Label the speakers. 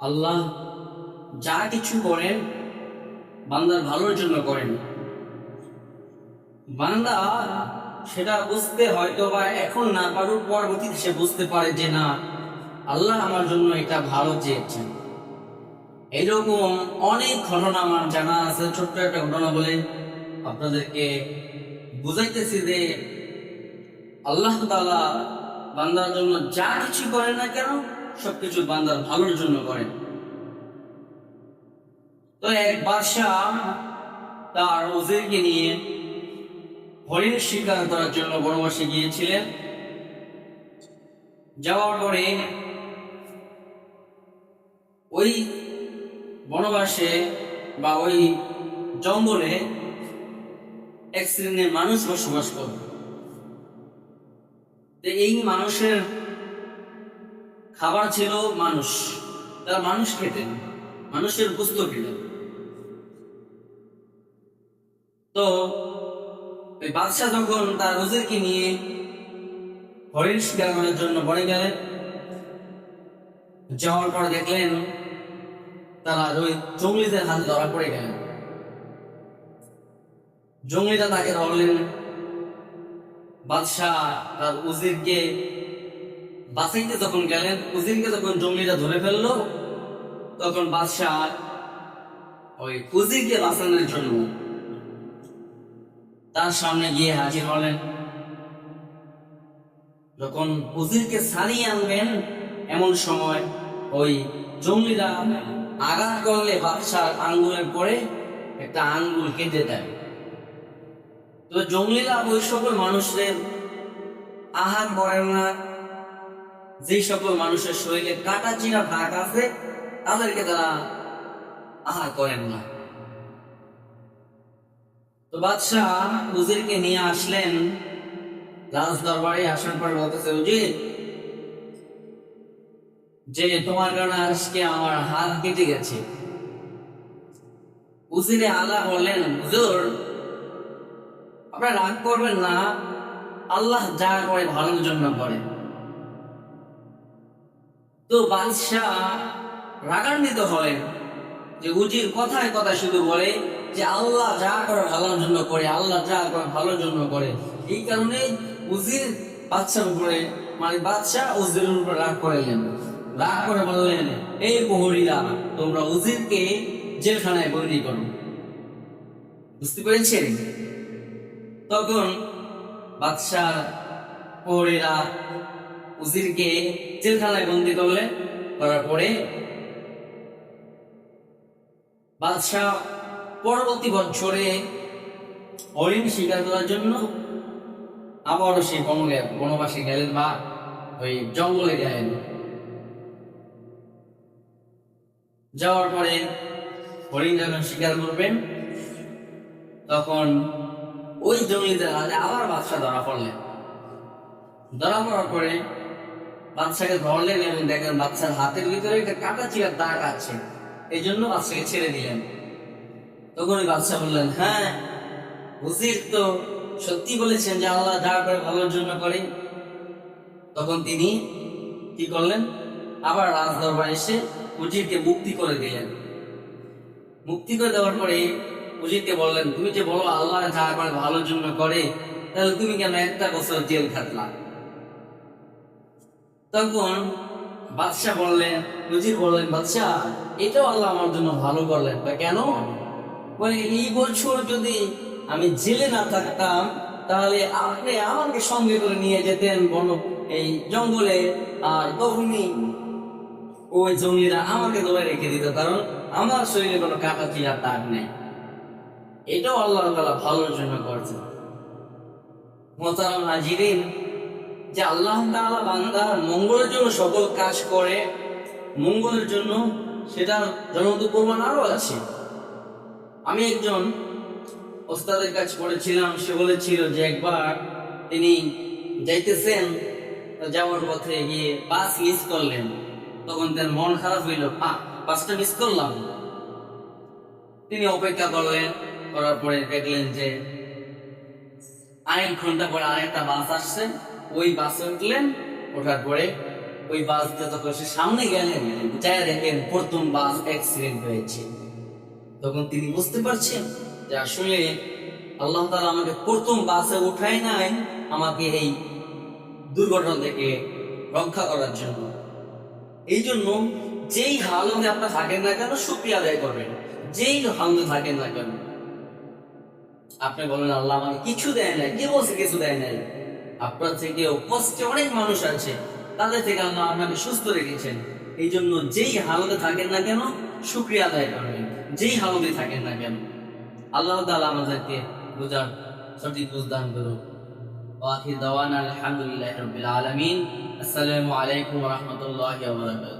Speaker 1: আল্লাহ যা কিছু করেন, বান্দার ভালোর জন্য করেন। বান্দা সেটা বুঝতে হয়তো বা এখন না পারুর পরবর্তীতে সে বুঝতে পারে যে না, আল্লাহ আমার জন্য এটা ভালো চেয়েছেন। এরকম অনেক ঘটনা আমার জানা আছে। ছোট্ট একটা ঘটনা বলে আপনাদেরকে বুঝাইতেছি যে আল্লাহ তাআলা বান্দার জন্য যা কিছু করে না কেন সবকিছু বান্দার ভালোর জন্য করেন তো এক বাদশাহ তার ওজিরকে নিয়ে হরিণ শিকার করার জন্য বনবাসে গিয়েছিলেন। যাওয়ার পরে ওই বনবাসে বা ওই জঙ্গলে এক শ্রেণির মানুষ বসবাস করে এই মানুষের খাবার ছিল মানুষ। তারা মানুষ খেতেন মানুষের বস্তু খেতেন তো ওই বাদশাহ যখন তার রোজেরকে নিয়ে হরিণ করার জন্য বনে গেলেন, যাওয়ার পর দেখলেন তারা ওই জঙ্গলিদের হাতে ধরা পড়ে গেলেন। জঙ্গলিরা তাকে ধরলেন। বাদশাহ তার উজিরকে বাঁচাইতে যখন গেলেন উজিরকে যখন জঙ্গলিরা ধরে ফেলল, তখন বাদশাহ ওই উজিরকে বাঁচানোর জন্য তার সামনে গিয়ে হাজির হলেন। যখন উজিরকে সারিয়ে আনবেন, এমন সময় ওই জঙ্গলিরা আঘাত করলে বাদশাহ আঙ্গুলের পরে একটা আঙ্গুল কেটে দেয়। তো জঙ্গলিরা ওই সকল মানুষদের আহার করেন না। যে সকল মানুষের শরীরে কাটা চিরা দাগ আছে, তাদেরকে তারা আহার করেন না। তো বাদশাহ উজিরকে নিয়ে আসলেন রাজ দরবারে আসার পর বলতেছে উজির যে তোমার কারণে আজকে আমার হাত কেটে গেছে। উজিরে আলা বললেন, হুজুর, আপনারা রাগ করবেন না, আল্লাহ যা করে ভালোর জন্য করে। তো বাদশাহ রাগান্বিত হলেন যে উজির কথায় কথা শুধু বলে যে আল্লাহ যা করে ভালোর জন্য করে, আল্লাহ যা করে ভালোর জন্য করে। এই কারণে উজির বাদশার উপরে মানে বাদশাহ উজিরের উপরে রাগ করাইলেন। রাগ করে বললেন এই প্রহরীরা তোমরা উজিরকে জেলখানায় বন্দি করো। বুঝতে পেরেছেন? তখন বাদশাহ প্রহরীরা উজিরকে জেলখানায় বন্দি করলেন করার পরে বাদশাহ পরবর্তী বছরে হরিণ শিকার করার জন্য আবারও সেই বন গে- বনবাসে গেলেন বা ওই জঙ্গলে গেলেন। যাওয়ার পরে হরিণ যখন শিকার করবেন, তখন ওই হাতে আবার বাদশাহ ধরা পড়লেন। ধরা পড়ার পরে বাদশাকে ধরলেন এবং দেখেন বাচ্চার হাতের ভিতরে একটা কাটা চিরার দাগ আছে। এই জন্য বাচ্চাকে ছেড়ে দিলেন। তখন ওই বাদশাহ বললেন হ্যাঁ উজির তো সত্যি বলেছেন যে আল্লাহ যা করে ভালোর জন্য করে। তখন তিনি কি করলেন? আবার রাজ দরবার এসে উজিরকে মুক্তি করে দিলেন। মুক্তি করে দেওয়ার পরে উজিরকে বললেন, তুমি যে বলো আল্লাহ যা করে ভালোর জন্য করে, তাহলে তুমি কেন একটা বছর জেল খাটলা? তখন বাদশাহ বললেন, নজির বললেন বাদশাহ এটাও আল্লাহ আমার জন্য ভালো করলেন। বা কেন? বলে, এই বছর যদি আমি জেলে না থাকতাম, তাহলে আপনি আমাকে সঙ্গে করে নিয়ে যেতেন বন এই জঙ্গলে। আর তখনই ওই জঙ্গলিরা আমাকে ধরে রেখে দিত, কারণ আমার শরীরে কোনো কাটা চিরার দাগ নেই। এটাও আল্লাহ তালা ভালোর জন্য করছে মোতারাম হাজিরিন যে আল্লাহ তাআলা বান্দার মঙ্গলের জন্য সকল কাজ করে, মঙ্গলের জন্য সেটা জনমত প্রমাণ আরও আছে। আমি একজন ওস্তাদের কাজ করেছিলাম, সে বলেছিল যে একবার তিনি যাইতেছেন, যাওয়ার পথে গিয়ে বাস মিস করলেন। তখন তার মন খারাপ হইল বাসটা মিস করলাম। তিনি অপেক্ষা করলেন, করার পরে দেখলেন যে আরেক ঘণ্টা পরে আরেকটা বাস আসছে। ওই বাসে উঠলেন, ওঠার পরে ওই বাস যখন সে সামনে গেলেন যাই দেখেন প্রথম বাস অ্যাক্সিডেন্ট হয়েছে। তখন তিনি বুঝতে পারছেন যে আসলে আল্লাহ তাআলা আমাকে প্রথম বাসে উঠাই নাই, আমাকে এই দুর্ঘটনা থেকে রক্ষা করার জন্য। এই জন্য যেই হালতে আপনার থাকেন না কেন শুক্রিয়া আদায় করবেন। যেই হালতে থাকেন না কেন, আপনি বলেন, আল্লাহ আমাকে কিছু দেয় নাই কে বলছে কিছু দেয় নাই। আপনার থেকে কষ্টে অনেক মানুষ আছে, তাদের থেকে আল্লাহ আপনাকে সুস্থ রেখেছেন। এই জন্য যেই হালতে থাকেন না কেন, শুক্রিয়া আদায় করবেন। যেই হালতে থাকেন না কেন, আল্লাহ তালা আমাদেরকে বোঝার সঠিক বুঝদান করুন আলহামদুলিল্লাহ রহমতুল্লাহ রাহমাতুল্লাহি ওয়া বারাকাতুহু।